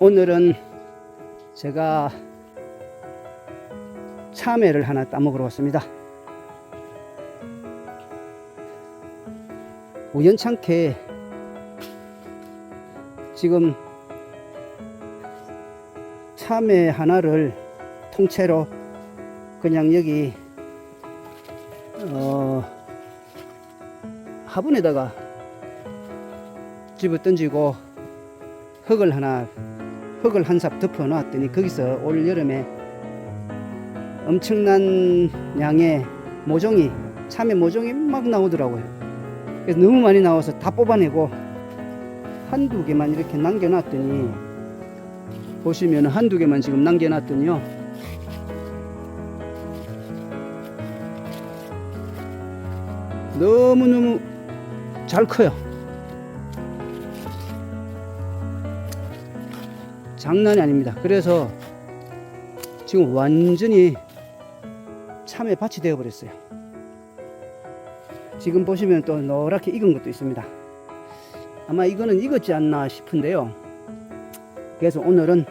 오늘은 제가 참외를 하나 따먹으러 왔습니다. 우연찮게 지금 참외 하나를 통째로 그냥 여기 어 화분에다가 집어 던지고 흙을 하나 흙을 한 삽 덮어 놨더니 거기서 올 여름에 엄청난 양의 모종이 참외 모종이 막 나오더라고요. 그래서 너무 많이 나와서 다 뽑아내고 한두 개만 이렇게 남겨놨더니 보시면 한두 개만 지금 남겨놨더니요. 너무너무 잘 커요. 장난이 아닙니다. 그래서 지금 완전히 참외 밭이 되어 버렸어요. 지금 보시면 또 노랗게 익은 것도 있습니다. 아마 이거는 익었지 않나 싶은데요. 그래서 오늘은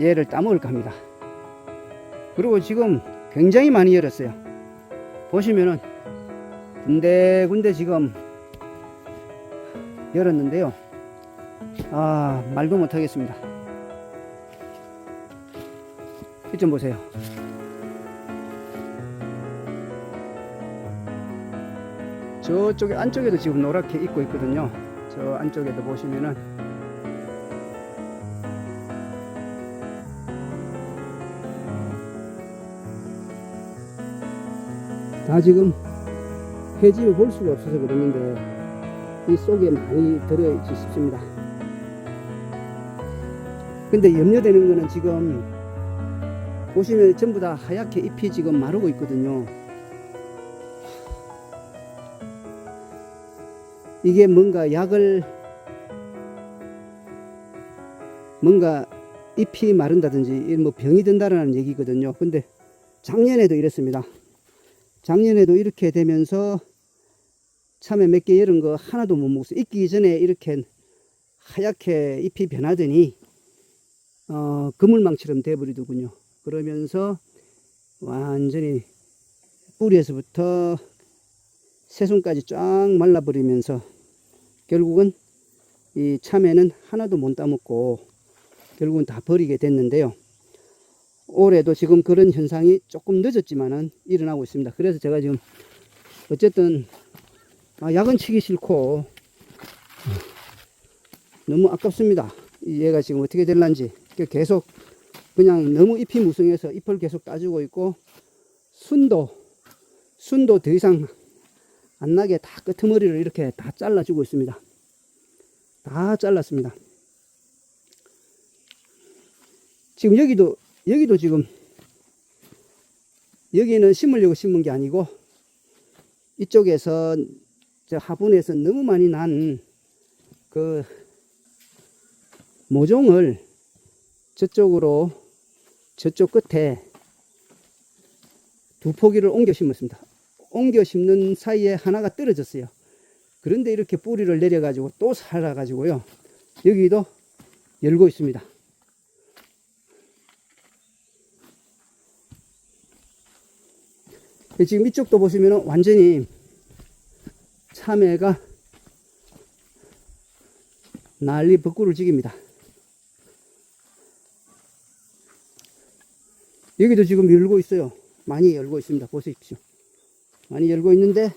얘를 따먹을까 합니다. 그리고 지금 굉장히 많이 열었어요. 보시면은 군데군데 지금 열었는데요. 아, 말도 못하겠습니다. 이 좀 보세요. 저쪽에 안쪽에도 지금 노랗게 익고 있거든요. 저 안쪽에도 보시면은 다 지금 해집을 볼 수가 없어서 그러는데 이 속에 많이 들어있지 싶습니다. 근데 염려되는 거는 지금 보시면 전부 다 하얗게 잎이 지금 마르고 있거든요. 이게 뭔가 약을 뭔가 잎이 마른다든지 뭐 병이 든다라는 얘기거든요. 근데 작년에도 이랬습니다. 작년에도 이렇게 되면서 참외 몇 개 열은 거 하나도 못 먹었어요. 익기 전에 이렇게 하얗게 잎이 변하더니 어, 그물망처럼 돼버리더군요. 그러면서 완전히 뿌리에서부터 새순까지 쫙 말라버리면서 결국은 이 참외는 하나도 못 따먹고 결국은 다 버리게 됐는데요. 올해도 지금 그런 현상이 조금 늦었지만은 일어나고 있습니다. 그래서 제가 지금 어쨌든 아, 약은 치기 싫고 너무 아깝습니다. 얘가 지금 어떻게 될란지 계속 그냥 너무 잎이 무성해서 잎을 계속 따주고 있고 순도 순도 더 이상 안 나게 다 끄트머리를 이렇게 다 잘라주고 있습니다. 다 잘랐습니다. 지금 여기도 여기도 지금 여기는 심으려고 심은 게 아니고 이쪽에서 저 화분에서 너무 많이 난 그 모종을 저쪽으로 저쪽 끝에 두 포기를 옮겨 심었습니다. 옮겨 심는 사이에 하나가 떨어졌어요. 그런데 이렇게 뿌리를 내려가지고 또 살아가지고요. 여기도 열고 있습니다. 지금 이쪽도 보시면 완전히 참외가 난리 벚구를 지깁니다. 여기도 지금 열고 있어요. 많이 열고 있습니다. 보십시오. 많이 열고 있는데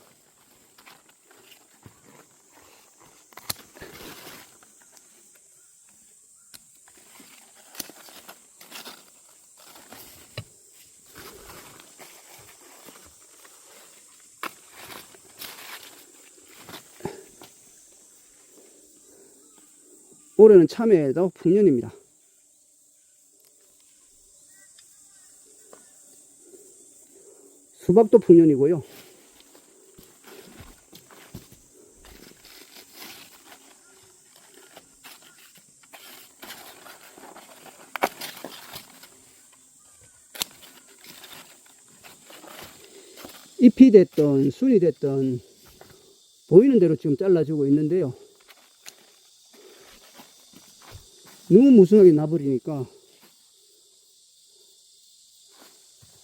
올해는 참외도 풍년입니다. 수박도 풍년이고요. 잎이 됐던 순이 됐던 보이는 대로 지금 잘라주고 있는데요. 너무 무성하게 나버리니까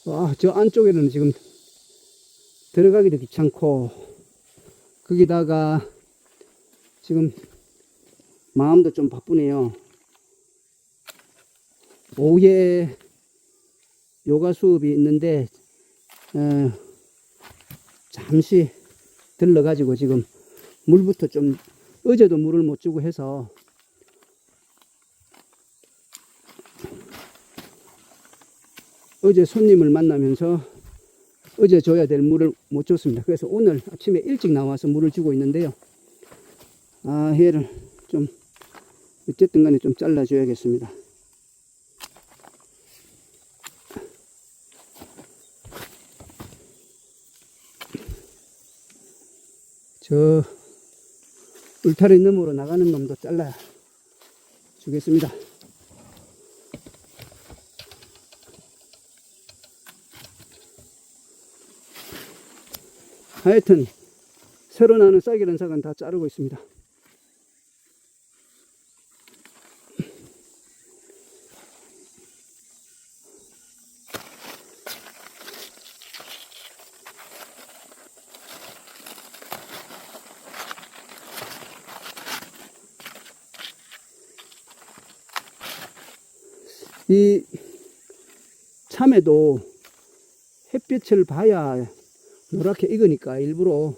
와, 저 안쪽에는 지금 들어가기도 귀찮고 거기다가 지금 마음도 좀 바쁘네요. 오후에 요가 수업이 있는데 어, 잠시 들러가지고 지금 물부터 좀 어제도 물을 못 주고 해서 어제 손님을 만나면서 어제 줘야 될 물을 못 줬습니다. 그래서 오늘 아침에 일찍 나와서 물을 주고 있는데요. 아, 얘를 좀 어쨌든 간에 좀 잘라줘야겠습니다. 저 울타리 너머로 나가는 놈도 잘라 주겠습니다. 하여튼 새로 나는 싹이란 싹은 다 자르고 있습니다. 이 참외도 햇빛을 봐야 노랗게 익으니까 일부러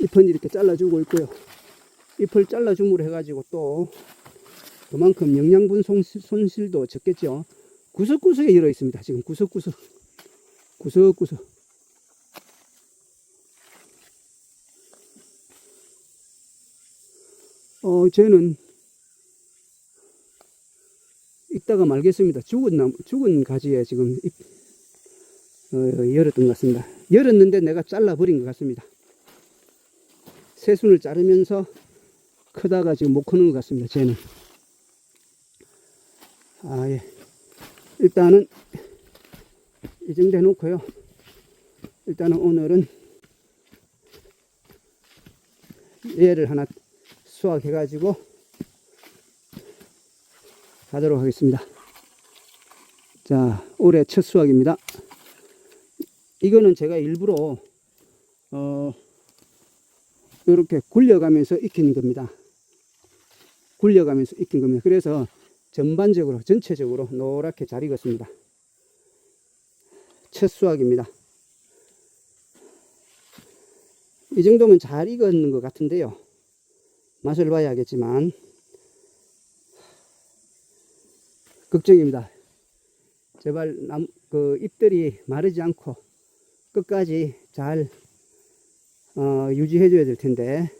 잎은 이렇게 잘라주고 있고요. 잎을 잘라줌으로 해가지고 또 그만큼 영양분 손실, 손실도 적겠죠. 구석구석에 열어 있습니다. 지금 구석구석. 구석구석. 어, 쟤는 익다가 말겠습니다. 죽은 나 죽은 가지에 지금 잎, 어, 열었던 것 같습니다. 열었는데 내가 잘라버린 것 같습니다. 새순을 자르면서 크다가 지금 못 크는 것 같습니다. 쟤는. 아, 예. 일단은 이 정도 해놓고요. 일단은 오늘은 얘를 하나 수확해가지고 가도록 하겠습니다. 자, 올해 첫 수확입니다. 이거는 제가 일부러 어 이렇게 굴려가면서 익히는 겁니다. 굴려가면서 익힌 겁니다. 그래서 전반적으로 전체적으로 노랗게 잘 익었습니다. 첫 수확입니다. 이 정도면 잘 익었는 것 같은데요. 맛을 봐야 겠지만 걱정입니다. 제발 남, 그 잎들이 마르지 않고 끝까지 잘 어, 유지해 줘야 될 텐데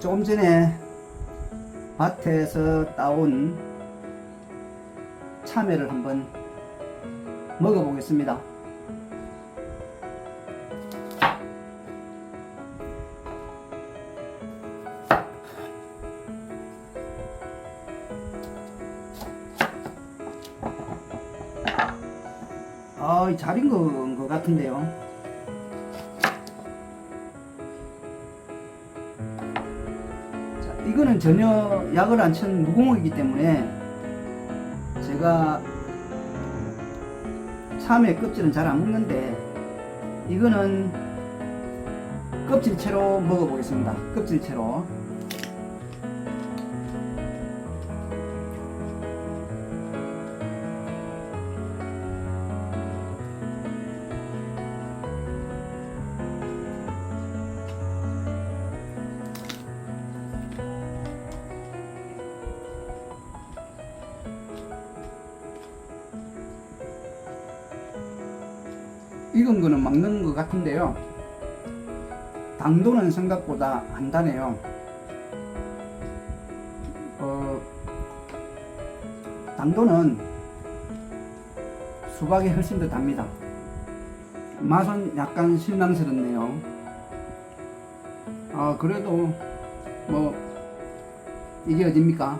조금 전에 밭에서 따온 참외를 한번 먹어보겠습니다. 아, 잘 익은 것 같은데요. 자, 이거는 전혀 약을 안 친 무공업이기 때문에 제가 참외 껍질은 잘 안 먹는데 이거는 껍질채로 먹어보겠습니다. 껍질채로. 익은 거는 막는 것 같은데요. 당도는 생각보다 안 다네요. 어, 당도는 수박이 훨씬 더 답니다. 맛은 약간 실망스럽네요. 아, 그래도 뭐 이게 어딥니까?